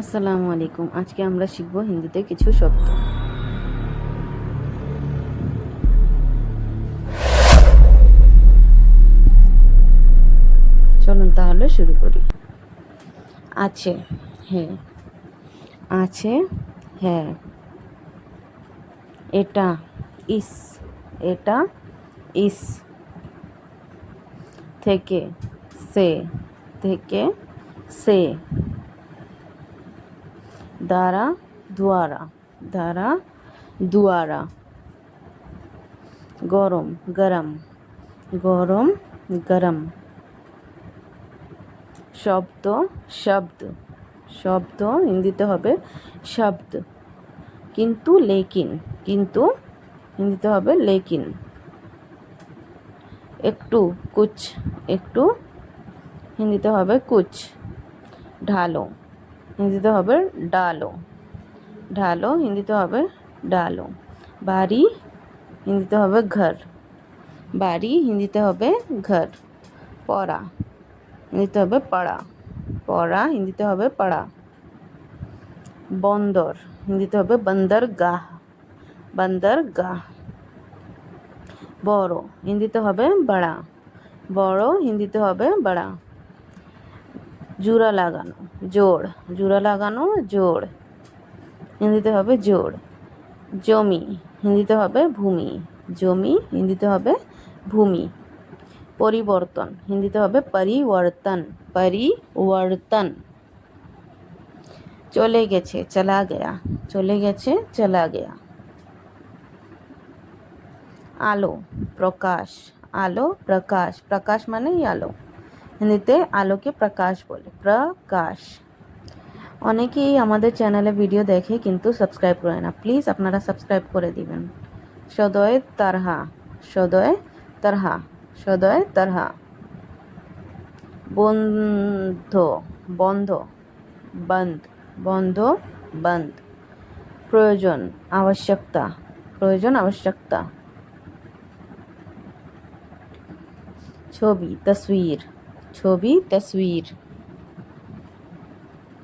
আসসালামু আলাইকুম। আজকে আমরা শিখব হিন্দিতে কিছু শব্দ। চলুন তাহলে শুরু করি। আছে হ্যাঁ আছে হ্যাঁ এটা, ইস। এটা, ইস। থেকে, সে। থেকে, সে। দ্বারা দুয়ারা দ্বারা দুয়ারা। গরম গরম গরম গরম। শব্দ শব্দ। শব্দ হিন্দিতে হবে শব্দ। কিন্তু লেকিন, কিন্তু হিন্দিতে হবে লেকিন। একটু কুচ একটু হিন্দিতে হবে কুচ ঢালো। হিন্দিতে হবে ডালো। ঢালো হিন্দিতে হবে ডালো। বাড়ি, হিন্দিতে হবে ঘর। বাড়ি, হিন্দিতে হবে ঘর। পড়া, হিন্দিতে হবে পড়া। পড়া, হিন্দিতে হবে পড়া। বন্দর, হিন্দিতে হবে বন্দর গাহ বন্দর গাহ বড়, হিন্দিতে হবে বড়া। বড়, হিন্দিতে হবে বড়া। জোড়া লাগানো, জোড়, জোড়া লাগানো, জোড়। হিন্দিতে হবে জোড়। জমি, হিন্দিতে হবে ভূমি। জমি, হিন্দিতে হবে ভূমি। পরিবর্তন, হিন্দিতে হবে পরিবর্তন পরিবর্তন। চলে গেছে, চলা গেয়া, চলে গেছে, চলা গেয়া। আলো, প্রকাশ আলো, প্রকাশ। প্রকাশ মানেই আলো। হিন্দিতে আলোকে প্রকাশ বলে, প্রকাশ। অনেকেই আমাদের চ্যানেলে ভিডিও দেখে কিন্তু সাবস্ক্রাইব করে না। প্লিজ আপনারা সাবস্ক্রাইব করে দিবেন। সদয় তারহা সদয় তারহা সদয় তারহা। বন্ধ বন্ধ বন্ধ বন্ধ বন্ধ। প্রয়োজন, আবশ্যকতা প্রয়োজন, আবশ্যকতা। ছবি, তসবির। ছবি, তসবির।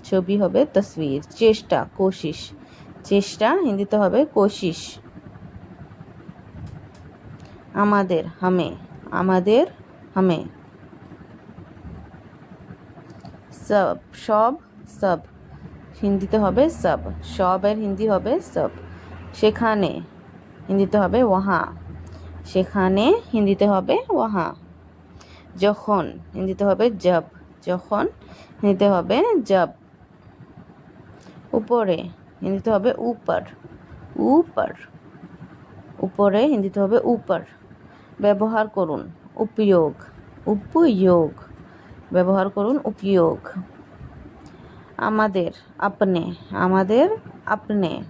ছবি হবে তসবির। চেষ্টা কোশিস চেষ্টা, হিন্দিতে হবে কোশিস আমাদের, হামে। আমাদের, হামে। সব সব সব। হিন্দিতে হবে সব। সবের হিন্দি হবে সব। সেখানে হিন্দিতে হবে ওহা সেখানে হিন্দিতে হবে ওহা যখন হিন্দিতে হবে জব, যখন হিন্দিতে হবে জব। উপরে হিন্দিতে হবে উপর উপর। উপরে হিন্দিতে হবে উপর। ব্যবহার করুন, উপয়োগ উপয়োগ। ব্যবহার করুন, উপয়োগ। আমাদের, আপনি আমাদের, আপনি।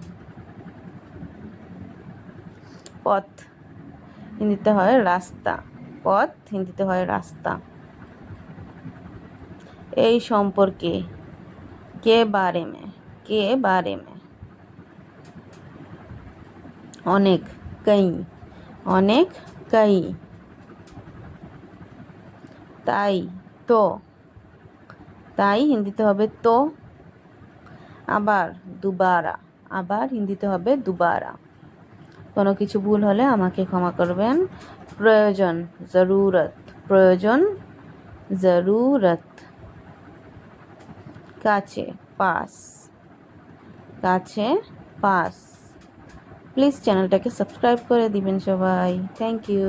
পথ হিন্দিতে হয় রাস্তা। পথ হিন্দিতে হয় রাস্তা। এই সম্পর্কে কে বারে মে? কে বারে মে? অনেক কই অনেক কই। তাই তো, তাই হিন্দিতে হবে তো। আবার দুবারা, আবার হিন্দিতে হবে দুবারা। কোনো কিছু ভুল হলে আমাকে ক্ষমা করবেন। প্রয়োজন, জরুরত। প্রয়োজন, জরুরত। কাছে, পাস। কাছে, পাস। প্লিজ চ্যানেলটাকে সাবস্ক্রাইব করে দিবেন সবাই। Thank you